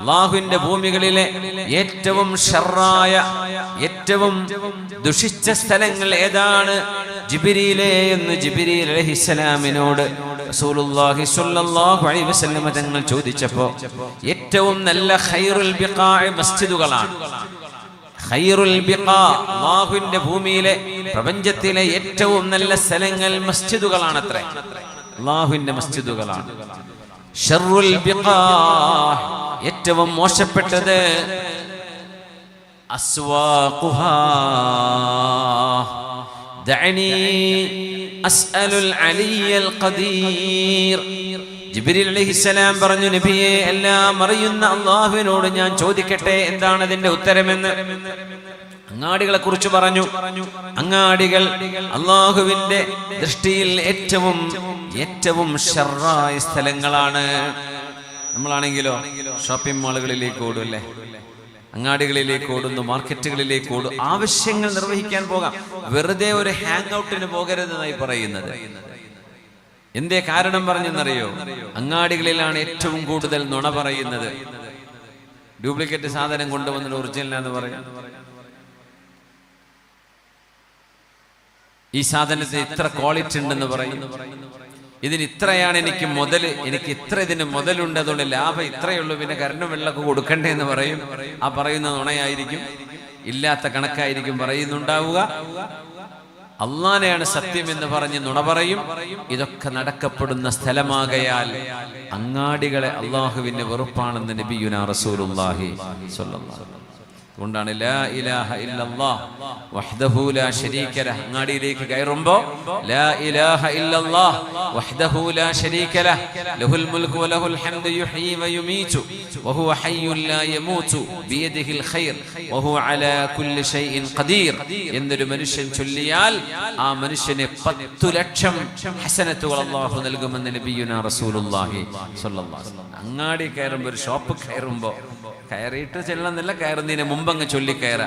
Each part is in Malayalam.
അള്ളാഹുവിന്റെ ഭൂമികളിലെ ഏറ്റവും ഷറായ ഏറ്റവും ദുഷിച്ച സ്ഥലങ്ങൾ ഏതാണ്? ജിബിരിയിലെ എന്ന് ജിബിരി അലഹിസ്സലാമിനോട് റസൂലുള്ളാഹി സ്വല്ലല്ലാഹു അലൈഹി തങ്ങൾ ചോദിച്ചപ്പോ ഏറ്റവും നല്ല ഖൈറുൽ മസ്ജിദുകളാണ്. ഖൈറുൽ ബിഖാ അല്ലാഹുവിന്റെ ഭൂമിയിലെ പ്രപഞ്ചത്തിലെ ഏറ്റവും നല്ല സ്ഥലങ്ങൾ മസ്ജിദുകളാണ് അല്ലാഹുവിന്റെ മസ്ജിദുകളാണ്. ഷർറുൽ ഏറ്റവും മോശപ്പെട്ടത് പറഞ്ഞു നബിയെ എല്ലാം അറിയുന്ന അള്ളാഹുവിനോട് ഞാൻ ചോദിക്കട്ടെ എന്താണ് അതിന്റെ ഉത്തരമെന്ന്? അങ്ങാടികളെ കുറിച്ച് പറഞ്ഞു അങ്ങാടികൾ അള്ളാഹുവിന്റെ ദൃഷ്ടിയിൽ ഏറ്റവും ഏറ്റവും ഷെറായ സ്ഥലങ്ങളാണ്. നമ്മളാണെങ്കിലോ ഷോപ്പിംഗ് മാളുകളിലേക്ക് ഓടും അല്ലേ? അങ്ങാടികളിലേക്ക് ഓടുന്നു മാർക്കറ്റുകളിലേക്ക് ഓടും. ആവശ്യങ്ങൾ നിർവഹിക്കാൻ പോകാം. വെറുതെ ഒരു ഹാങ് ഔട്ടിന് പോകരുതെന്നായി പറയുന്നത്. എന്തേ കാരണം പറഞ്ഞെന്നറിയോ? അങ്ങാടികളിലാണ് ഏറ്റവും കൂടുതൽ നുണ പറയുന്നത്. ഡ്യൂപ്ലിക്കേറ്റ് സാധനം കൊണ്ടുവന്നത് ഒറിജിനൽ എന്ന് പറയും. ഈ സാധനത്തിന് ഇത്ര ക്വാളിറ്റി ഉണ്ടെന്ന് പറയും ഇതിന് ഇത്രയാണ് എനിക്ക് മുതൽ എനിക്ക് ഇത്ര ഇതിന് മുതലുണ്ട് അതുകൊണ്ട് ലാഭം ഇത്രയേ ഉള്ളൂ പിന്നെ കരണ്ടും വെള്ളമൊക്കെ കൊടുക്കണ്ടേ എന്ന് പറയും. ആ പറയുന്ന നുണയായിരിക്കും. ഇല്ലാത്ത കണക്കായിരിക്കും പറയുന്നുണ്ടാവുക. അള്ളാനെയാണ് സത്യം എന്ന് പറഞ്ഞ് നുണ പറയും. ഇതൊക്കെ നടക്കപ്പെടുന്ന സ്ഥലമാകയാൽ അങ്ങാടികളെ അള്ളാഹുവിന്റെ വെറുപ്പാണെന്ന് നബിയുന അലൈഹി അതുകൊണ്ടാണ് ലാ ഇലാഹ ഇല്ലല്ലാഹ് വഹ്ദഹു ലാ ശരീക ലഹ്. അങ്ങാടിയിലേക്ക് കയറുമ്പോൾ ലാ ഇലാഹ ഇല്ലല്ലാഹ് വഹ്ദഹു ലാ ശരീക ലഹ്. ലഹുൽ മുൽക്കു വലഹുൽ ഹംദു യുഹ്യി വയുമീതു വഹുവ ഹയ്യുൻ ലാ യമൂതു ഖൈർ. വഹുവ അലാ കുല്ലി ഷൈഇൻ ഖദീർ. എന്നൊരു മനുഷ്യൻ ചൊല്ലിയാൽ ആ മനുഷ്യന് 10 ലക്ഷം ഹസനത്തുകൾ അല്ലാഹു നൽകുമെന്ന് നബിയുനാ റസൂലുള്ളാഹി സ്വല്ലല്ലാഹു അങ്ങാടി കയറുമ്പോൾ ഒരു ഷോപ്പ് കയറുമ്പോൾ കയറിയിട്ട് ചെല്ലണമെന്നില്ല കയറുന്നതിന് മുമ്പ് അങ്ങ് ചൊല്ലിക്കയറ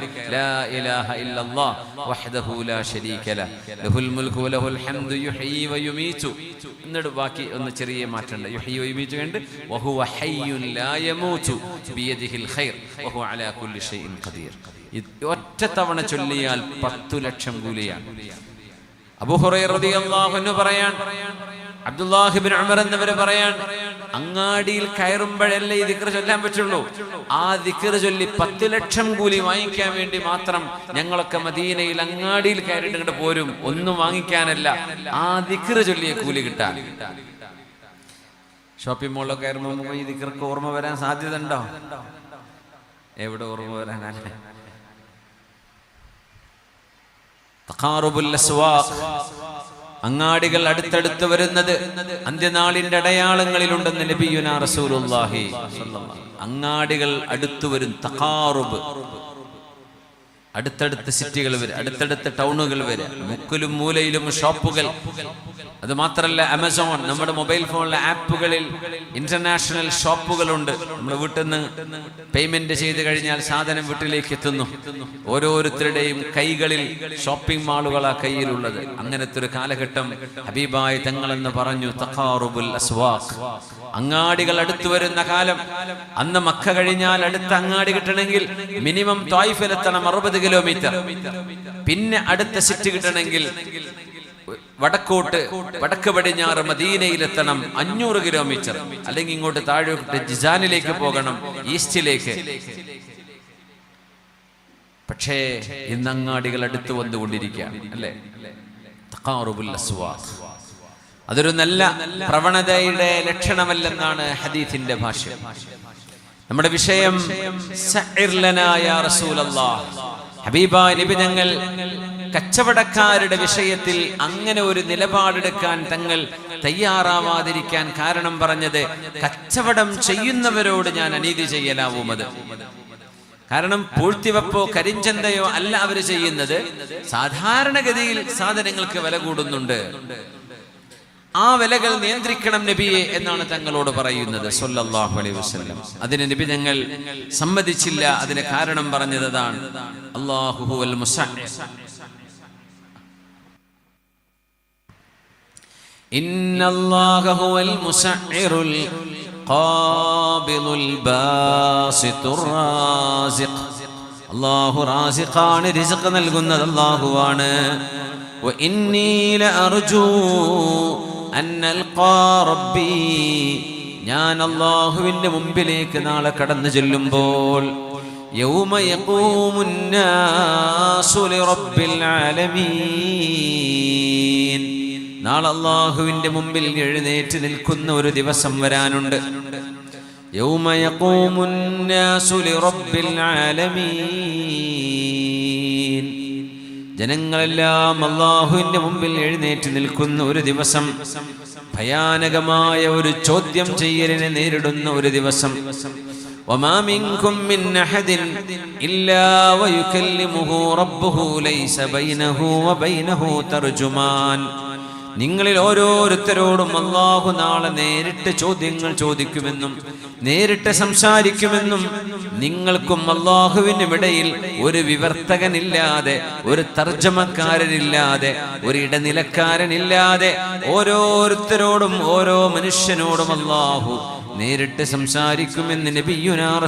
എന്നിട്ട് ബാക്കി ഒന്ന് ചെറിയ മാറ്റമുണ്ട്. ഖൈർ അലാ കുല്ലി ഷൈഇൻ ഖദീർ. ഒറ്റ തവണ ചൊല്ലിയാൽ പത്തു ലക്ഷം കൂലിയാണ്. അബൂ ഹുറൈറ റളിയല്ലാഹു അൻഹു പറയാൻ അബ്ദുല്ലാഹിബിൻ ഉമർ എന്നിവര് പറയാൻ അങ്ങാടിയിൽ കയറുമ്പോഴല്ലേ ഈ ദിക്കറ് ചൊല്ലാൻ പറ്റുള്ളൂ. ആ ദിക്കറ് ചൊല്ലി പത്ത് ലക്ഷം കൂലി വാങ്ങിക്കാൻ വേണ്ടി മാത്രം ഞങ്ങളൊക്കെ മദീനയിൽ അങ്ങാടിയിൽ കയറിയിട്ട് പോരും. ഒന്നും വാങ്ങിക്കാനല്ല. ആ ദിക്കറ് ചൊല്ലിയ കൂലി കിട്ടാൻ. ഷോപ്പിംഗ് മോളിലൊക്കെ കയറുമ്പോൾ ഈ ദിക്കർക്ക് ഓർമ്മ വരാൻ സാധ്യത ഉണ്ടോ? എവിടെ ഓർമ്മ വരാനല്ലേ അസ്വാഖ്. അങ്ങാടികൾ അടുത്തടുത്ത് വരുന്നത് അന്ത്യനാളിന്റെ അടയാളങ്ങളിലുണ്ടെന്ന് നബിയുന റസൂലുള്ളാഹി. അങ്ങാടികൾ അടുത്തു വരും തഖാറുബ്. അടുത്തടുത്ത് സിറ്റികൾ വരെ അടുത്തടുത്ത ടൗണുകൾ വരെ മുക്കിലും മൂലയിലും ഷോപ്പുകൾ. അത് മാത്രല്ല ആമസോൺ നമ്മുടെ മൊബൈൽ ഫോണിലെ ആപ്പുകളിൽ ഇന്റർനാഷണൽ ഷോപ്പുകളുണ്ട്. നമ്മൾ വീട്ടിൽ നിന്ന് പേയ്മെന്റ് ചെയ്ത് കഴിഞ്ഞാൽ സാധനം വീട്ടിലേക്ക് എത്തുന്നു. ഓരോരുത്തരുടെയും കൈകളിൽ ഷോപ്പിംഗ് മാളുകളാ കയ്യിലുള്ളത്. അങ്ങനത്തെ ഒരു കാലഘട്ടം ഹബീബായി തങ്ങളെന്ന് പറഞ്ഞു തഖാറുബുൽ അസ്വാഖ്. അങ്ങാടികൾ അടുത്തു വരുന്ന കാലം. അന്ന് മക്ക കഴിഞ്ഞാൽ അടുത്ത അങ്ങാടി കിട്ടണമെങ്കിൽ മിനിമം തായ്ഫിലെത്തണം അറുപത് കിലോമീറ്റർ. പിന്നെ അടുത്ത സിറ്റ് കിട്ടണമെങ്കിൽ വടക്കോട്ട് വടക്ക് പടിഞ്ഞാറ് മദീനയിലെത്തണം അഞ്ഞൂറ് കിലോമീറ്റർ. അല്ലെങ്കിൽ ഇങ്ങോട്ട് താഴോട്ട് ജിസാനിലേക്ക് പോകണം ഈസ്റ്റിലേക്ക്. പക്ഷേ ഇന്ന് അങ്ങാടികൾ അടുത്ത് വന്നുകൊണ്ടിരിക്കുകയാണ് അല്ലേ? അസ്വാഖ്. അതൊരു നല്ല പ്രവണതയുടെ ലക്ഷണമല്ലെന്നാണ് ഹദീഫിന്റെ ഭാഷ നമ്മുടെ വിഷയം ഹബീബായ നബി തങ്ങൾ കച്ചവടക്കാരുടെ വിഷയത്തിൽ അങ്ങനെ ഒരു നിലപാടെടുക്കാൻ തങ്ങൾ തയ്യാറാവാതിരിക്കാൻ കാരണം പറഞ്ഞത് കച്ചവടം ചെയ്യുന്നവരോട് ഞാൻ അനീതി ചെയ്യലാവുമത് കാരണം പൂഴ്ത്തിവെപ്പോ കരിഞ്ചന്തയോ അല്ല അവർ ചെയ്യുന്നത് സാധാരണഗതിയിൽ സാധനങ്ങൾക്ക് വില കൂടുന്നുണ്ട്. ആ വിലകൾ നിയന്ത്രിക്കണം നബിയെ എന്നാണ് തങ്ങളോട് പറയുന്നത് സല്ലല്ലാഹു അലൈഹി വസല്ലം അതിന് നബി ഞങ്ങൾ സമ്മതിച്ചില്ല അതിന് കാരണം പറഞ്ഞത് അതാണ് അല്ലാഹു ഹുവൽ മുസഅ إن الله هو المسعر القابض الباسط الرازق അള്ളാഹു റാസിഖാണ് റിസ്ഖ് നൽകുന്നത് അള്ളാഹുവാണ് وإني لأرجو أن ألقى ربي ഞാൻ അള്ളാഹുവിന്റെ മുമ്പിലേക്ക് നാളെ കടന്നു ചെല്ലുമ്പോൾ നാളെ അള്ളാഹുവിന്റെ മുമ്പിൽ എഴുന്നേറ്റ് നിൽക്കുന്ന ഒരു ദിവസം വരാനുണ്ട്. യൗമയക്കോമുന്നാസുലി റബ്ബിൽ ആലമീൻ. ജനങ്ങളെല്ലാം അള്ളാഹുവിന്റെ മുമ്പിൽ എഴുന്നേറ്റ് നിൽക്കുന്ന ഒരു ദിവസം ഭയാനകമായ ഒരു ചോദ്യം ചെയ്യലിനെ നേരിടുന്ന ഒരു ദിവസം. ഇല്ലാ നിങ്ങളിൽ ഓരോരുത്തരോടും അള്ളാഹു നാളെ നേരിട്ട് ചോദ്യങ്ങൾ ചോദിക്കുമെന്നും നേരിട്ട് സംസാരിക്കുമെന്നും നിങ്ങൾക്കും അള്ളാഹുവിനും ഇടയിൽ ഒരു വിവർത്തകനില്ലാതെ ഒരു തർജമക്കാരനില്ലാതെ ഒരു ഇടനിലക്കാരനില്ലാതെ ഓരോരുത്തരോടും ഓരോ മനുഷ്യനോടും അള്ളാഹു നേരിട്ട് സംസാരിക്കുമെന്ന് നബിയുന അലൈഹി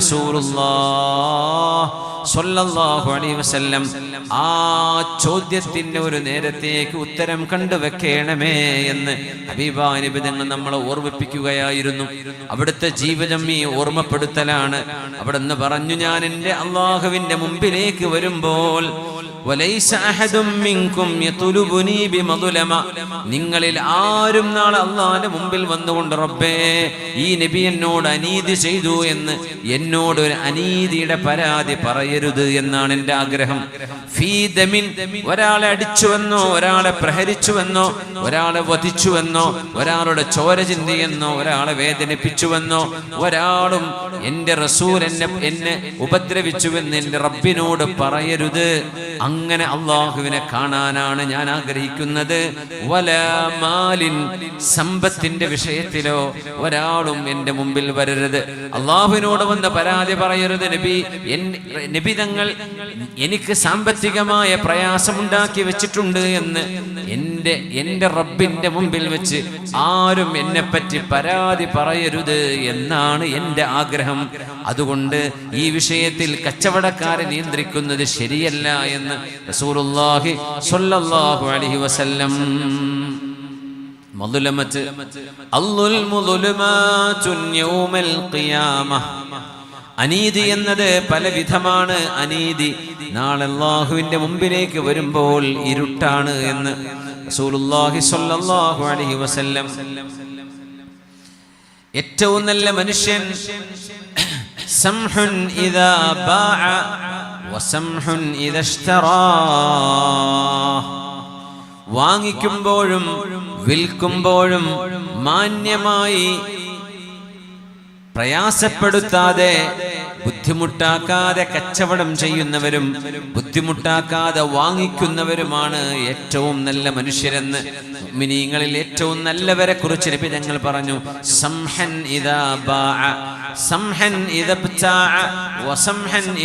വസല്ലം ആ ചോദ്യത്തിന്റെ ഒരു നേരത്തേക്ക് ഉത്തരം കണ്ടുവെക്കേണ കണ്ടുവെക്കണമേ എന്ന് ഹബീബാനിബിതങ്ങൾ നമ്മളെ ഓർമ്മിപ്പിക്കുകയായിരുന്നു. അവിടുത്തെ ജീവിതം ഈ ഓർമ്മപ്പെടുത്തലാണ്. അവിടെ നിന്ന് പറഞ്ഞു ഞാൻ എന്റെ അള്ളാഹുവിന്റെ മുമ്പിലേക്ക് വരുമ്പോൾ നിങ്ങളിൽ ആരും നാളെ അള്ളാഹിന്റെ മുമ്പിൽ വന്നുകൊണ്ട് റബ്ബേ ഈ നബി എന്നോട് അനീതി ചെയ്തു എന്ന് എന്നോട് ഒരു അനീതിയുടെ പരാതി പറയരുത് എന്നാണ് എന്റെ ആഗ്രഹം. ഒരാളെ അടിച്ചുവെന്നോ ഒരാളെ പ്രഹരിച്ചുവെന്നോ ഒരാളെ വധിച്ചുവെന്നോ ഒരാളുടെ ചോര ചിന്തിയെന്നോ ഒരാളെ വേദനിപ്പിച്ചുവെന്നോ ഒരാളും എന്റെ റസൂൽ എന്നെ എന്നെ ഉപദ്രവിച്ചുവെന്ന് എന്റെ റബ്ബിനോട് പറയരുത്. അങ്ങനെ അള്ളാഹുവിനെ കാണാനാണ് ഞാൻ ആഗ്രഹിക്കുന്നത്. വലമാലിൻ സമ്പത്തിന്റെ വിഷയത്തിലോ ഒരാളും എന്റെ മുമ്പിൽ വരരുത്. അള്ളാഹുവിനോട് വന്ന് പരാതി പറയരുത് നബി. നബി തങ്ങൾ എനിക്ക് സാമ്പത്തികമായ പ്രയാസമുണ്ടാക്കി വെച്ചിട്ടുണ്ട് എന്ന് എന്റെ എന്റെ റബ്ബിന്റെ മുമ്പിൽ വെച്ച് ആരും എന്നെ പറ്റി പരാതി പറയരുത് എന്നാണ് എന്റെ ആഗ്രഹം. അതുകൊണ്ട് ഈ വിഷയത്തിൽ കച്ചവടക്കാരെ നിയന്ത്രിക്കുന്നത് ശരിയല്ല എന്ന് റസൂലുള്ളാഹി സ്വല്ലല്ലാഹു അലൈഹി വസല്ലം അനീതി എന്നത് പലവിധമാണ്. അനീതി നാളെ അള്ളാഹുവിന്റെ മുമ്പിലേക്ക് വരുമ്പോൾ ഇരുട്ടാണ് എന്ന് അലൈഹി വസല്ലം. ഏറ്റവും നല്ല മനുഷ്യൻ സംഹുൻ ഇദാ വസംഹുൻ ഇദാ ഇഷ്തറാ. വാങ്ങിക്കുമ്പോഴും വിൽക്കുമ്പോഴും മാന്യമായി പ്രയാസപ്പെടുത്താതെ ബുദ്ധിമുട്ടാക്കാതെ കച്ചവടം ചെയ്യുന്നവരും ബുദ്ധിമുട്ടാക്കാതെ വാങ്ങിക്കുന്നവരുമാണ് ഏറ്റവും നല്ല മനുഷ്യരെന്ന് മിനിങ്ങളിൽ ഏറ്റവും നല്ലവരെ കുറിച്ച് നബി ഞങ്ങൾ പറഞ്ഞു സംഹൻ ബാഅ സംഹൻ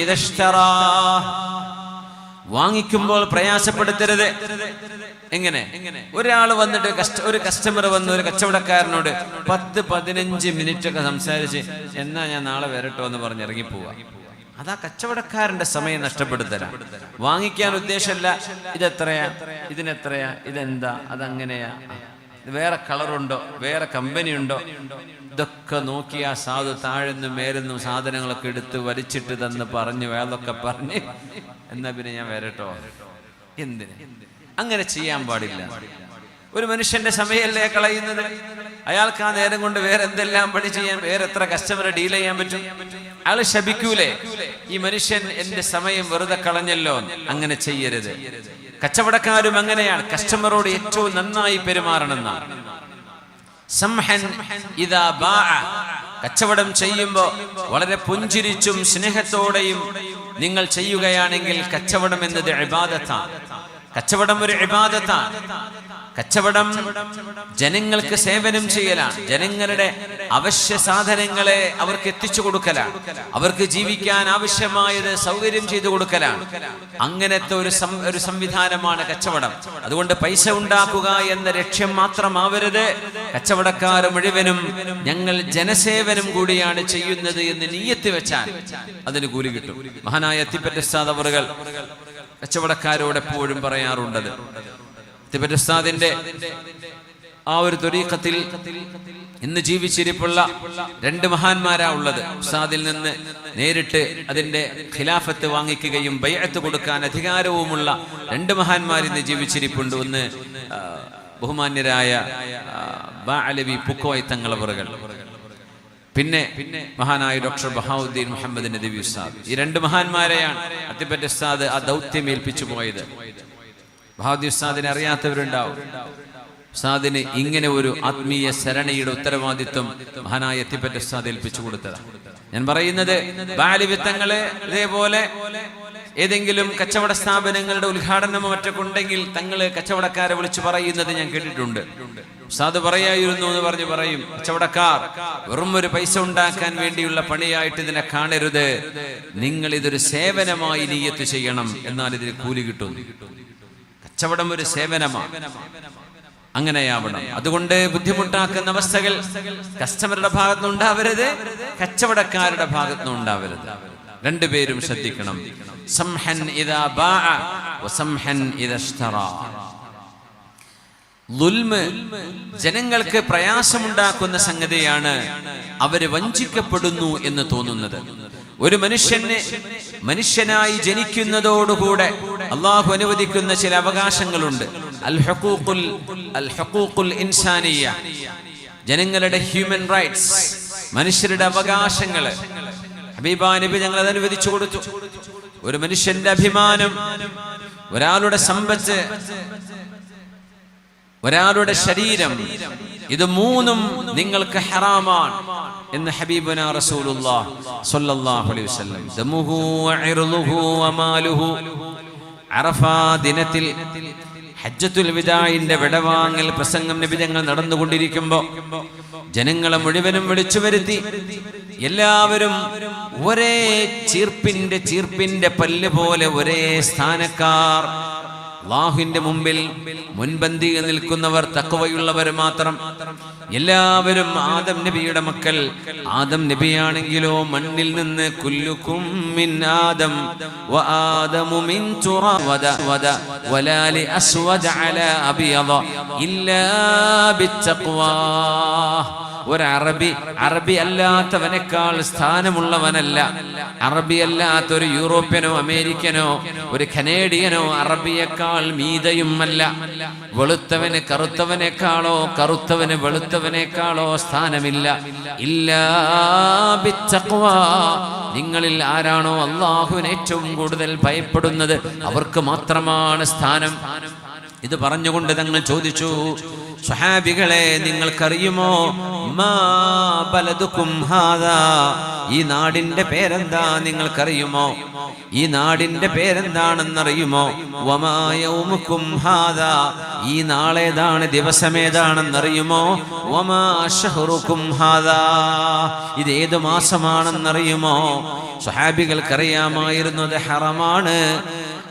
ഇദഷ്തറാ വാങ്ങിക്കുമ്പോൾ പ്രയാസപ്പെടുത്തരുത്. എങ്ങനെ? ഒരാൾ വന്നിട്ട് കസ്റ്റ ഒരു കസ്റ്റമർ വന്ന് ഒരു കച്ചവടക്കാരനോട് പത്ത് പതിനഞ്ച് മിനിറ്റ് ഒക്കെ സംസാരിച്ച് എന്നാ ഞാൻ നാളെ വരട്ടോ എന്ന് പറഞ്ഞ് ഇറങ്ങിപ്പോവാ. അതാ കച്ചവടക്കാരന്റെ സമയം നഷ്ടപ്പെടുത്തല. വാങ്ങിക്കാൻ ഉദ്ദേശമല്ല ഇതെത്രയാ ഇതിനെത്രയാ ഇതെന്താ അതങ്ങനെയാ. വേറെ കളറുണ്ടോ വേറെ കമ്പനി ഉണ്ടോ ഇതൊക്കെ നോക്കി ആ സാധു താഴ്ന്നും മേലെന്നും സാധനങ്ങളൊക്കെ എടുത്ത് വലിച്ചിട്ട് തന്ന് പറഞ്ഞു വേലൊക്കെ പറഞ്ഞ് എന്നാ പിന്നെ ഞാൻ വരട്ടോ? എന്തിന്? അങ്ങനെ ചെയ്യാൻ പാടില്ല. ഒരു മനുഷ്യന്റെ സമയമല്ലേ കളയുന്നത്? അയാൾക്ക് ആ നേരം കൊണ്ട് വേറെ എന്തെല്ലാം പണി ചെയ്യാൻ വേറെ എത്ര കസ്റ്റമറെ ഡീൽ ചെയ്യാൻ പറ്റും? അയാൾ ശപിക്കൂലേ? ഈ മനുഷ്യൻ എന്റെ സമയം വെറുതെ കളഞ്ഞല്ലോ. അങ്ങനെ ചെയ്യരുത്. കച്ചവടക്കാരും അങ്ങനെയാണ്. കസ്റ്റമറോട് ഏറ്റവും നന്നായി പെരുമാറണമെന്നാണ്. കച്ചവടം ചെയ്യുമ്പോ വളരെ പുഞ്ചിരിച്ചും സ്നേഹത്തോടെയും നിങ്ങൾ ചെയ്യുകയാണെങ്കിൽ കച്ചവടം എന്നത് ഇബാദത്താണ്. കച്ചവടം ഒരു ഇബാദത്താണ്. കച്ചവടം ജനങ്ങൾക്ക് സേവനം ചെയ്യലാണ്. ജനങ്ങളുടെ അവശ്യ സാധനങ്ങളെ അവർക്ക് എത്തിച്ചു കൊടുക്കലാണ്. അവർക്ക് ജീവിക്കാൻ ആവശ്യമായത് സൗകര്യം ചെയ്തു കൊടുക്കലാണ്. അങ്ങനത്തെ ഒരു ഒരു സംവിധാനമാണ് കച്ചവടം. അതുകൊണ്ട് പൈസ ഉണ്ടാക്കുക എന്ന ലക്ഷ്യം മാത്രമാവരുത്. കച്ചവടക്കാർ മുഴുവനും ഞങ്ങൾ ജനസേവനം കൂടിയാണ് ചെയ്യുന്നത് എന്ന് നീയത്ത് വെച്ചാൽ അതിന് കൂലി കിട്ടും. മഹാനായ എത്തിപ്പറ്റ അവറുകൾ കച്ചവടക്കാരോട് എപ്പോഴും പറയാറുണ്ടത്. എത്തിപ്പറ്റ ഉസ്താദിന്റെ ആ ഒരു തുരീക്കത്തിൽ ഇന്ന് ജീവിച്ചിരിപ്പുള്ള രണ്ട് മഹാന്മാരാ ഉള്ളത്. ഉസ്താദിൽ നിന്ന് നേരിട്ട് അതിന്റെ ഖിലാഫത്ത് വാങ്ങിക്കുകയും ബയ്യത്ത് കൊടുക്കാൻ അധികാരവുമുള്ള രണ്ട് മഹാന്മാർ ഇന്ന് ജീവിച്ചിരിപ്പുണ്ട്. ഒന്ന് ബഹുമാന്യരായ ബാലവി പുക്കോയ് തങ്ങളവറുകൾ. പിന്നെ പിന്നെ മഹാനായ ഡോക്ടർ ബഹാവുദ്ദീൻ മുഹമ്മദ് നദീബി ഉസ്താദ്. ഈ രണ്ട് മഹാന്മാരെയാണ് അത്തിപ്പറ്റ ഉസ്താദ് ആ ദൗത്യം ഏൽപ്പിച്ചു പോയത്. ബഹാവുദ്ദീൻ ഉസ്താദിനെ അറിയാത്തവരുണ്ടാവും. ഉസ്താദിന് ഇങ്ങനെ ഒരു ആത്മീയ സരണിയുടെ ഉത്തരവാദിത്വം മഹാനായ എത്തിപ്പറ്റ ഉസ്താദ് ഏൽപ്പിച്ചു കൊടുത്തതാണ് ഞാൻ പറയുന്നത് ബാലിവിത്തങ്ങൾ ഇതേപോലെ ഏതെങ്കിലും കച്ചവട സ്ഥാപനങ്ങളുടെ ഉദ്ഘാടനമോ മറ്റൊക്കെ ഉണ്ടെങ്കിൽ തങ്ങൾ കച്ചവടക്കാരെ വിളിച്ചു പറയുന്നത് ഞാൻ കേട്ടിട്ടുണ്ട്. ഉസ്താദ് പറയായിരുന്നു എന്ന് പറഞ്ഞ് പറയും കച്ചവടക്കാർ വെറും ഒരു പൈസ ഉണ്ടാക്കാൻ വേണ്ടിയുള്ള പണിയായിട്ട് ഇതിനെ കാണരുത്. നിങ്ങൾ ഇതൊരു സേവനമായി നീയത്ത് ചെയ്യണം എന്നാൽ ഇതിന് കൂലി കിട്ടും. കച്ചവടം ഒരു സേവനമാണ് അങ്ങനെയാവണം. അതുകൊണ്ട് ബുദ്ധിമുട്ടാക്കുന്ന അവസ്ഥകൾ കസ്റ്റമറുടെ ഭാഗത്തുനിന്ന് ഉണ്ടാവരുത് കച്ചവടക്കാരുടെ ഭാഗത്തുനിന്ന് ഉണ്ടാവരുത്. രണ്ടുപേരും ശ്രദ്ധിക്കണം. സംഹൻ ഇതാ ബാ വസംഹൻ ഇദാ ലുൽമ് ജനങ്ങൾക്ക് പ്രയാസമുണ്ടാക്കുന്ന സംഗതിയാണ് അവർ വഞ്ചിക്കപ്പെടുന്നു എന്ന് തോന്നുന്നത്. ഒരു മനുഷ്യന് മനുഷ്യനായി ജനിക്കുന്നതോടുകൂടെ അള്ളാഹു അനുവദിക്കുന്ന ചില അവകാശങ്ങളുണ്ട്. അൽ അൽ ഇൻസാനിയ. ജനങ്ങളുടെ ഹ്യൂമൻ റൈറ്റ്സ് മനുഷ്യരുടെ അവകാശങ്ങൾ ഹബീബാ നബി ഞങ്ങൾ അത് അനുവദിച്ചു കൊടുത്തു. ഒരു മനുഷ്യന്റെ അഭിമാനം ഒരാളുടെ സമ്പത്ത് ഒരാളുടെ ശരീരം ഇത് മൂന്നും നിങ്ങൾക്ക് ഹറാമാണ് എന്ന് ഹബീബന സ്വല്ലല്ലാഹു അലൈഹി വസല്ലം. വഇർലുഹു വമാലുഹു ദിനത്തിൽ ഹജ്ജത്തുൽ വിദായിന്റെ വിടവാങ്ങൽ പ്രസംഗം നിബിധങ്ങൾ നടന്നുകൊണ്ടിരിക്കുമ്പോ ജനങ്ങളെ മുഴുവനും വിളിച്ചു വരുത്തി. എല്ലാവരും ഒരേ ചീർപ്പിന്റെ ചീർപ്പിന്റെ പല്ല് പോലെ ഒരേ സ്ഥാനക്കാർ അള്ളാഹുവിന്റെ മുമ്പിൽ മുൻപന്തിയിൽ നിൽക്കുന്നവർ തക്കവയുള്ളവർ മാത്രം. എല്ലാവരും ആദം നബിയുടെ മക്കൾ. ആദം നബിയാണെങ്കിലോ മണ്ണിൽ നിന്ന് കുല്ലുക്കും മിൻ ആദം. മിൻ വലാലി ഒരു അറബി അല്ലാത്തവനേക്കാൾ സ്ഥാനമുള്ളവനല്ല. അറബി അല്ലാത്ത ഒരു യൂറോപ്യനോ അമേരിക്കനോ ഒരു കനേഡിയനോ അറബിയേക്കാൾ മീതയും അല്ല വെളുത്തവന് കറുത്തവനേക്കാളോ കറുത്തവന് വെളുത്തവനേക്കാളോ സ്ഥാനമില്ല. ഇല്ലാ. നിങ്ങളിൽ ആരാണോ അള്ളാഹുവിന് ഏറ്റവും കൂടുതൽ ഭയപ്പെടുന്നത്? അവർക്ക് മാത്രമാണ് സ്ഥാനം. ഇത് പറഞ്ഞുകൊണ്ട് തങ്ങൾ ചോദിച്ചു സ്വഹാബികളെ നിങ്ങൾക്കറിയുമോ? മാ ഹാദാ. ഈ നാടിന്റെ പേരെന്താ നിങ്ങൾക്കറിയുമോ? ഈ നാടിന്റെ പേരെന്താണെന്നറിയുമോ? ഈ നാളേതാണ് ദിവസമേതാണെന്നറിയുമോ? ഇത് ഏത് മാസമാണെന്നറിയുമോ? സ്വഹാബികൾക്കറിയാമായിരുന്നത് ഹറമാണ്.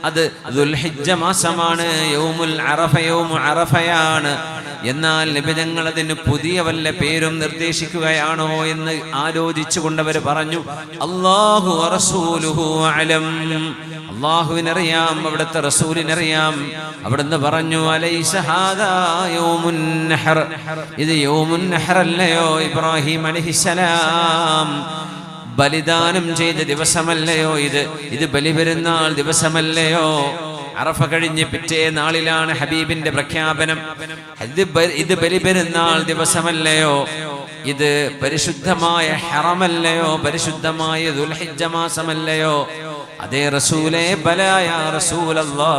അത് ദുൽഹിജ്ജ മാസമാണ് യൗമുൽ അറഫ യൗമു അറഫയാണ്. എന്നാൽ നിബിധങ്ങൾ അതിന് പുതിയ വല്ല പേരും നിർദ്ദേശിക്കുകയാണോ എന്ന് ആലോചിച്ചു കൊണ്ടവർ പറഞ്ഞു അള്ളാഹു അലം അള്ളാഹുവിനറിയാം അവിടുത്തെ റസൂലിനറിയാം. അവിടുന്ന് പറഞ്ഞു ഇത് യോമുൻ അല്ലയോ ഇബ്രാഹിം അലൈഹിസ്സലാം. ബലിദാനം ചെയ്ത ദിവസമല്ലയോ ഇത്? ഇത് ബലിപെരുന്നാൾ ദിവസമല്ലയോ? അറഫ കഴിഞ്ഞ് പിറ്റേ നാളിലാണ് ഹബീബിന്റെ പ്രഖ്യാപനം. ഇത് ഇത് ബലിപെരുന്നാൾ ദിവസമല്ലയോ? ഇത് പരിശുദ്ധമായ ഹറമല്ലയോ? പരിശുദ്ധമായ ദുൽഹിജ്ജ മാസമല്ലയോ? അതേ റസൂലേ ബലായ റസൂലല്ലാ.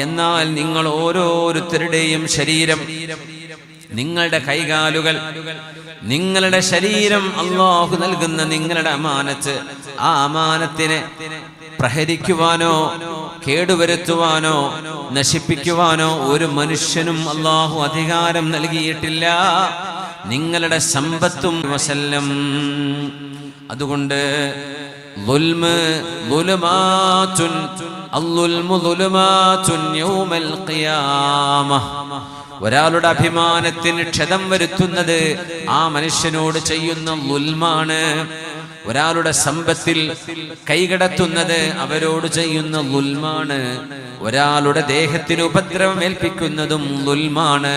എന്നാൽ നിങ്ങൾ ഓരോരുത്തരുടെയും ശരീരം നിങ്ങളുടെ കൈകാലുകൾ നിങ്ങളുടെ ശരീരം അള്ളാഹു നൽകുന്ന നിങ്ങളുടെ അമാനത്ത് ആ അമാനത്തിനെ പ്രഹരിക്കുവാനോ കേടുവരുത്തുവാനോ നശിപ്പിക്കുവാനോ ഒരു മനുഷ്യനും അള്ളാഹു അധികാരം നൽകിയിട്ടില്ല. നിങ്ങളുടെ സമ്പത്തും വസല്ലം. അതുകൊണ്ട് ഒരാളുടെ അഭിമാനത്തിന് ക്ഷതം വരുത്തുന്നത് ആ മനുഷ്യനോട് ചെയ്യുന്ന ലുൽമാണ് ഒരാളുടെ സമ്പത്തിൽ കൈകടത്തുന്നത് അവരോട് ചെയ്യുന്ന ലുൽമാണ് ഒരാളുടെ ദേഹത്തിന് ഉപദ്രവം ഏൽപ്പിക്കുന്നതും ലുൽമാണ്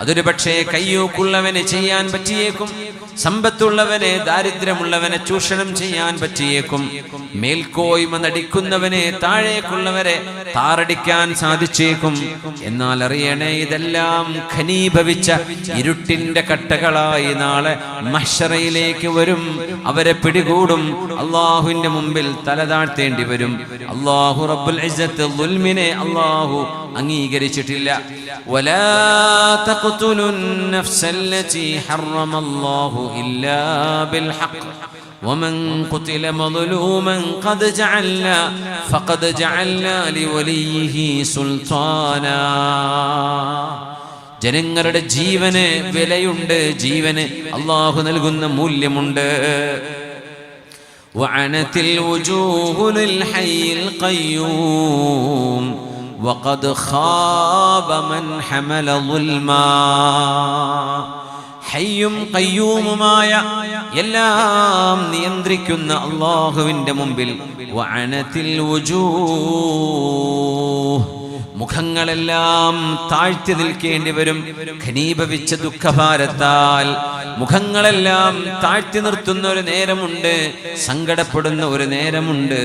അതൊരു പക്ഷേ കയ്യൂക്കുള്ളവന് ചെയ്യാൻ പറ്റിയേക്കും. സമ്പത്തുള്ളവനെ ദാരിദ്ര്യമുള്ളവനെ ചൂഷണം ചെയ്യാൻ പറ്റിയേക്കും. മേൽക്കോയ്മ നടിക്കുന്നവനെ താഴേക്കുള്ളവരെ താറടിക്കാൻ സാധിച്ചേക്കും. എന്നാൽ അറിയണേ ഇതെല്ലാം ഖനീഭവിച്ച ഇരുട്ടിന്റെ കട്ടകളായി നാളെ മഷറയിലേക്ക് വരും. അവരെ പിടികൂടും. അള്ളാഹുവിന്റെ മുമ്പിൽ തലതാഴ്ത്തേണ്ടി വരും. അള്ളാഹു റബ്ബുൽ അള്ളാഹു അംഗീകരിച്ചിട്ടില്ല ولا تقتلوا النفس التي حرم الله إلا بالحق ومن قتل مظلوما قد جعلنا فقد جعلنا لوليه سلطانا ജനങ്ങളുടെ ജീവന് വിലയുണ്ട് ജീവന് അള്ളാഹു നൽകുന്ന മൂല്യമുണ്ട് وعنت الوجوه للحي القيوم وقد خاب من حمل ظلما ഹയ്യും കയ്യൂമുമായ എല്ലാം നിയന്ത്രിക്കുന്ന അള്ളാഹുവിന്റെ മുമ്പിൽ വഅനത്തിൽ വുജൂഹ് മുഖങ്ങളെല്ലാം താഴ്ത്തി നിൽക്കേണ്ടി വരും. ഖനീഭവിച്ച ദുഃഖഭാരത്താൽ മുഖങ്ങളെല്ലാം താഴ്ത്തി നിർത്തുന്ന ഒരു നേരമുണ്ട്. സങ്കടപ്പെടുന്ന ഒരു നേരമുണ്ട്.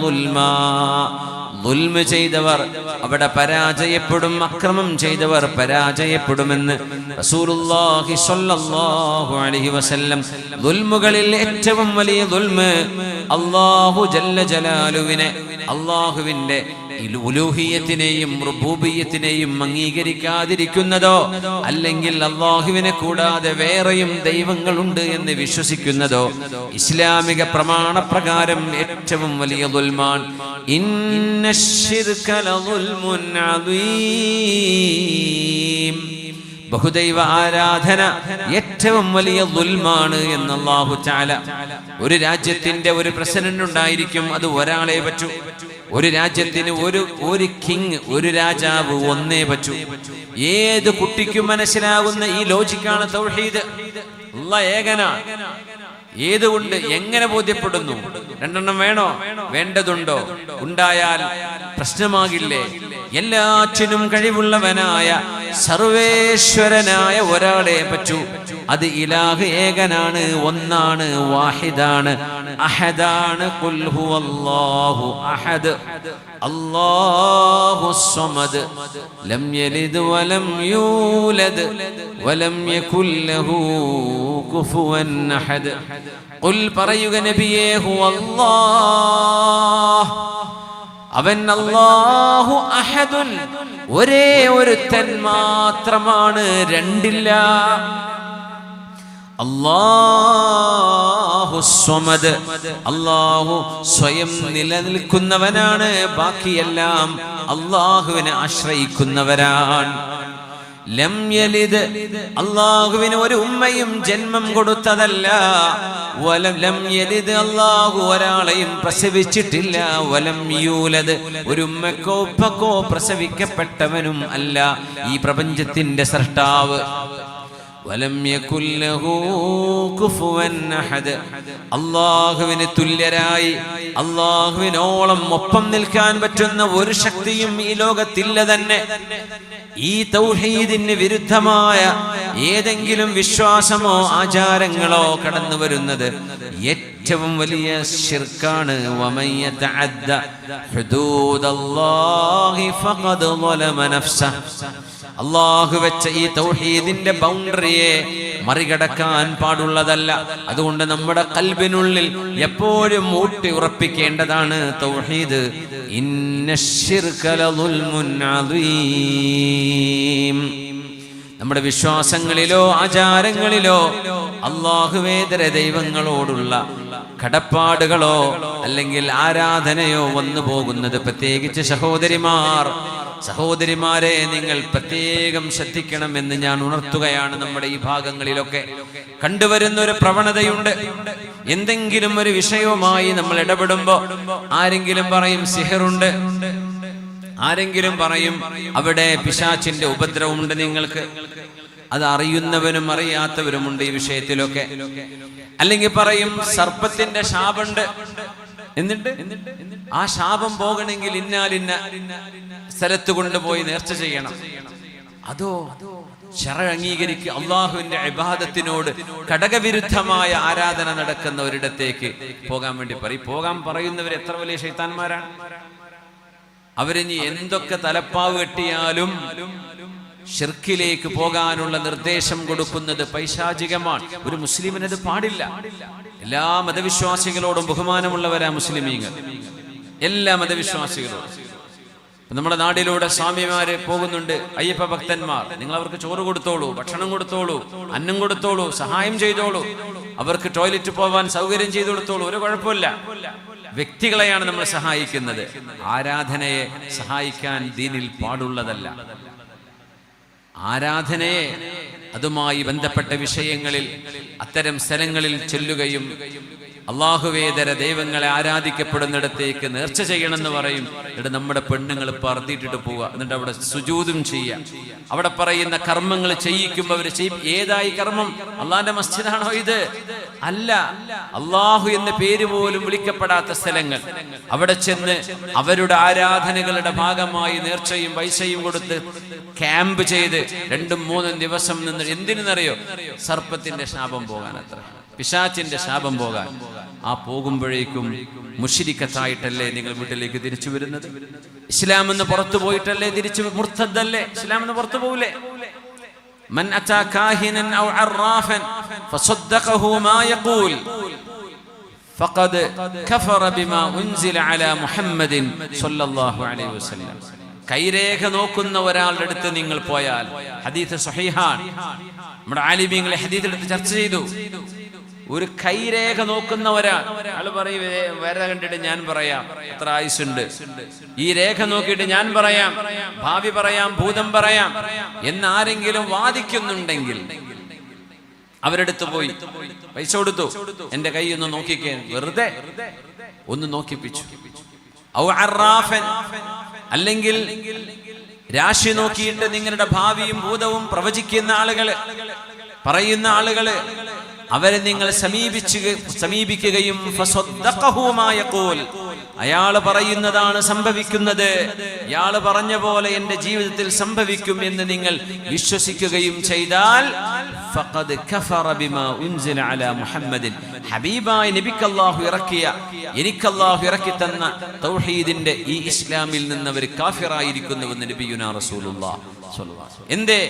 ദുൽമാ. ചെയ്തവർ അവിടെ പരാജയപ്പെടും അക്രമം ചെയ്തവർ പരാജയപ്പെടുമെന്ന് അലൈഹി വസല്ലം ദുൽമുകളിൽ ഏറ്റവും വലിയ ദുൽമ് അള്ളാഹു ജല്ല ജലാലുവിനെ അള്ളാഹുവിന്റെ ഉലൂഹിയത്തിനെയും റുബൂബിയത്തിനെയും അംഗീകരിക്കാതിരിക്കുന്നതോ അല്ലെങ്കിൽ അള്ളാഹുവിനെ കൂടാതെ വേറെയും ദൈവങ്ങളുണ്ട് എന്ന് വിശ്വസിക്കുന്നതോ? ഇസ്ലാമിക പ്രമാണ പ്രകാരം ഏറ്റവും വലിയ ദുൽമാൻ ഇന്ന ബഹുദൈവ ആരാധന ഏറ്റവും വലിയ ദുൽമാണ് എന്ന് അള്ളാഹു ചാല ഒരു രാജ്യത്തിന്റെ ഒരു പ്രസിഡന്റ് ഉണ്ടായിരിക്കും അത് ഒരാളെ പറ്റൂ. ഒരു രാജ്യത്തിന് ഒരു ഒരു കിങ് ഒരു രാജാവ് ഒന്നേ പറ്റൂ. ഏത് കുട്ടിക്കും മനസ്സിലാകുന്ന ഈ ലോജിക്കാണ് തൗഹീദ്. അല്ലാഹ് ഏകനാണ് ഏതുകൊണ്ട് എങ്ങനെ ബോധ്യപ്പെടുന്നു? രണ്ടെണ്ണം വേണോ? വേണ്ടതുണ്ടോ? ഉണ്ടായാൽ പ്രശ്നമാകില്ലേ? എല്ലാറ്റിനും കഴിവുള്ളവനായ സർവേശ്വരനായ ഒരാളെ പറ്റൂ. അത് ഇലാഹ് ഏകനാണ് ഒന്നാണ് വാഹിദാണ്. അഹദാണ് ഖുൽ ഹുവല്ലാഹു അഹദ്. അല്ലാഹു സ്വമദ്. ലം യലിദ് വലം യൂലദ്. വലം യകുല്ലഹു ലഹു കുഫുവൻ അഹദ്. ഖുൽ പറയുക നബിയേ ഹുവല്ലാഹ് അവൻ അല്ലാഹു അഹദുൻ. ഒരേ ഒരുത്തൻ മാത്രമാണ് രണ്ടില്ല. അല്ലാഹു സ്വമദ്. അല്ലാഹു സ്വയം നിലനിൽക്കുന്നവനാണ് ബാക്കിയെല്ലാം അള്ളാഹുവിനെ ആശ്രയിക്കുന്നവരാണ്. അള്ളാഹുവിന് ഒരു ഉമ്മയും ജന്മം കൊടുത്തതല്ല. വലം ലം എലിത് അള്ളാഹു ഒരാളെയും പ്രസവിച്ചിട്ടില്ല. വലം യൂലത് ഒരു ഉമ്മക്കോ ഉപ്പക്കോ പ്രസവിക്കപ്പെട്ടവനും അല്ല ഈ പ്രപഞ്ചത്തിന്റെ സൃഷ്ടാവ്. അല്ലാഹുവിന് തുല്യരായി അല്ലാഹുവിനോളം ഒപ്പം നിൽക്കാൻ പറ്റുന്ന ഒരു ശക്തിയും ഈ ലോകത്തില്ല തന്നെ. ഈ തൗഹീദിന് വിരുദ്ധമായ ഏതെങ്കിലും വിശ്വാസമോ ആചാരങ്ങളോ കടന്നു വരുന്നത് ഏറ്റവും വലിയ ശിർക്കാണ്. വമൻ അള്ളാഹു വെച്ച ഈ തൗഹീദിന്റെ ബൗണ്ടറിയെ മറികടക്കാൻ പാടുള്ളതല്ല. അതുകൊണ്ട് നമ്മുടെ കൽബിനുള്ളിൽ എപ്പോഴും ഊട്ടി ഉറപ്പിക്കേണ്ടതാണ് തൗഹീദ്. നമ്മുടെ വിശ്വാസങ്ങളിലോ ആചാരങ്ങളിലോ അള്ളാഹുവേതര ദൈവങ്ങളോടുള്ള കടപ്പാടുകളോ അല്ലെങ്കിൽ ആരാധനയോ വന്നു പോകുന്നത് പ്രത്യേകിച്ച് സഹോദരിമാർ സഹോദരിമാരെ നിങ്ങൾ പ്രത്യേകം ശ്രദ്ധിക്കണം എന്ന് ഞാൻ ഉണർത്തുകയാണ് നമ്മുടെ ഈ ഭാഗങ്ങളിലൊക്കെ. കണ്ടുവരുന്ന ഒരു പ്രവണതയുണ്ട്. എന്തെങ്കിലും ഒരു വിഷയവുമായി നമ്മൾ ഇടപെടുമ്പോ ആരെങ്കിലും പറയും സിഹറുണ്ട്. ആരെങ്കിലും പറയും അവിടെ പിശാച്ചിന്റെ ഉപദ്രവമുണ്ട് നിങ്ങൾക്ക്. അത് അറിയുന്നവനും അറിയാത്തവരുമുണ്ട് ഈ വിഷയത്തിലൊക്കെ. അല്ലെങ്കിൽ പറയും സർപ്പത്തിന്റെ ശാപുണ്ട്. എന്നിട്ട്? ആ ശാപം പോകണമെങ്കിൽ ഇന്നാലിന്ന സ്ഥലത്ത് കൊണ്ടുപോയി നേർച്ച ചെയ്യണം. അതോ ശറ അംഗീകരിക്കുക അള്ളാഹുവിന്റെ ഇബാദത്തിനോട് ഘടകവിരുദ്ധമായ ആരാധന നടക്കുന്ന ഒരിടത്തേക്ക് പോകാൻ വേണ്ടി പറയും. പോകാൻ പറയുന്നവർ എത്ര വലിയ ശൈത്താന്മാരാണ്? അവരിനി എന്തൊക്കെ തലപ്പാവ് കെട്ടിയാലും ഷിർക്കിലേക്ക് പോകാനുള്ള നിർദ്ദേശം കൊടുക്കുന്നത് പൈശാചികമാണ്. ഒരു മുസ്ലിമിനത് പാടില്ല. എല്ലാ മതവിശ്വാസികളോടും ബഹുമാനമുള്ളവരാ മുസ്ലിമീങ്ങൾ. എല്ലാ മതവിശ്വാസികളോടും. നമ്മുടെ നാടിലൂടെ സ്വാമിമാര് പോകുന്നുണ്ട് അയ്യപ്പ ഭക്തന്മാർ. നിങ്ങൾ അവർക്ക് ചോറ് കൊടുത്തോളൂ ഭക്ഷണം കൊടുത്തോളൂ അന്നം കൊടുത്തോളൂ സഹായം ചെയ്തോളൂ. അവർക്ക് ടോയ്ലറ്റ് പോവാൻ സൗകര്യം ചെയ്തു കൊടുത്തോളൂ ഒരു കുഴപ്പമില്ല. വ്യക്തികളെയാണ് നമ്മൾ സഹായിക്കുന്നത്. ആരാധനയെ സഹായിക്കാൻ ദീനിൽ പാടുള്ളതല്ല. ആരാധനയെ അതുമായി ബന്ധപ്പെട്ട വിഷയങ്ങളിൽ അത്തരം സ്ഥലങ്ങളിൽ ചെല്ലുകയും അള്ളാഹുവേതര ദൈവങ്ങളെ ആരാധിക്കപ്പെടുന്നിടത്തേക്ക് നേർച്ച ചെയ്യണമെന്ന് പറയും. എന്നിട്ട് നമ്മുടെ പെണ്ണുങ്ങൾ പറത്തിയിട്ടിട്ട് പോവുക. എന്നിട്ട് അവിടെ സുജൂതും ചെയ്യുക അവിടെ പറയുന്ന കർമ്മങ്ങൾ ചെയ്യിക്കുമ്പോൾ അവർ ചെയ്യും. ഏതായി കർമ്മം? അള്ളാന്റെ മസ്ജിദാണോ ഇത്? അല്ല. അള്ളാഹു എന്ന പേര് പോലും വിളിക്കപ്പെടാത്ത സ്ഥലങ്ങൾ. അവിടെ ചെന്ന് അവരുടെ ആരാധനകളുടെ ഭാഗമായി നേർച്ചയും പൈസയും കൊടുത്ത് ക്യാമ്പ് ചെയ്ത് രണ്ടും മൂന്നും ദിവസം നിന്ന് എന്തിനെന്നറിയോ? സർപ്പത്തിന്റെ ശാപം പോകാൻ അത്ര പിശാച്ചിന്റെ ശാപം പോകാൻ ആ പോകുമ്പോഴേക്കും മുഷിരിക്കത്തായിട്ടല്ലേ നിങ്ങൾ വീട്ടിലേക്ക് തിരിച്ചു വരുന്നത് ഇസ്ലാം എന്ന് പുറത്തു പോയിട്ടല്ലേ തിരിച്ചു മുർത്തദ്ദല്ലേ ഇസ്ലാം എന്ന് പുറത്തു പോവില്ലേ من أتى كاهنا أو عرافا فصدقه ما يقول فقد كفر بما أنزل على محمد صلى الله عليه وسلم കൈരേഖ നോക്കുന്ന ഒരാളുടെ അടുത്ത് നിങ്ങൾ പോയാൽ ഹദീത്ത് സഹീഹാൻ നമ്മുടെ ആലിമീങ്ങളെ ഹദീത്തിൽ എടുത്ത് ചർച്ച ചെയ്തു ഒരു കൈരേഖ നോക്കുന്ന ഒരാൾ. ആൾ പറയും "ഏ, വര കണ്ടിട്ട് ഞാൻ പറയാം. അത്ര ആയുസുണ്ട് ഈ രേഖ നോക്കിയിട്ട് ഞാൻ പറയാം ഭാവി പറയാം ഭൂതം പറയാം എന്നാരെങ്കിലും വാദിക്കുന്നുണ്ടെങ്കിൽ അവരെടുത്ത് പോയി. പൈസ കൊടുത്തു. എന്റെ കൈ ഒന്ന് നോക്കിക്കേ. വെറുതെ ഒന്ന് നോക്കിപ്പിച്ചു. അല്ലെങ്കിൽ രാശി നോക്കിയിട്ട് നിങ്ങളുടെ ഭാവിയും ഭൂതവും പ്രവചിക്കുന്ന ആളുകൾ പറയുന്ന ആളുകൾ അവരെ നിങ്ങൾ സമീപിച്ചു സമീപിക്കുകയും. അയാൾ പറയുന്നതാണ് സംഭവിക്കുന്നത് ഇയാൾ പറഞ്ഞ പോലെ എന്റെ ജീവിതത്തിൽ സംഭവിക്കും എന്ന് നിങ്ങൾ വിശ്വസിക്കുകയും ചെയ്താൽ ഹബീബായ നബിക്ക് അല്ലാഹു ഇറക്കിയ എനിക്ക് അല്ലാഹു ഇറക്കി തന്ന തൗഹീദിന്റെ ഈ ഇസ്ലാമിൽ നിന്ന് അവർ കാഫിറായിരിക്കുന്നുവെന്ന് നബിയുനാ റസൂലുള്ള എന്തേ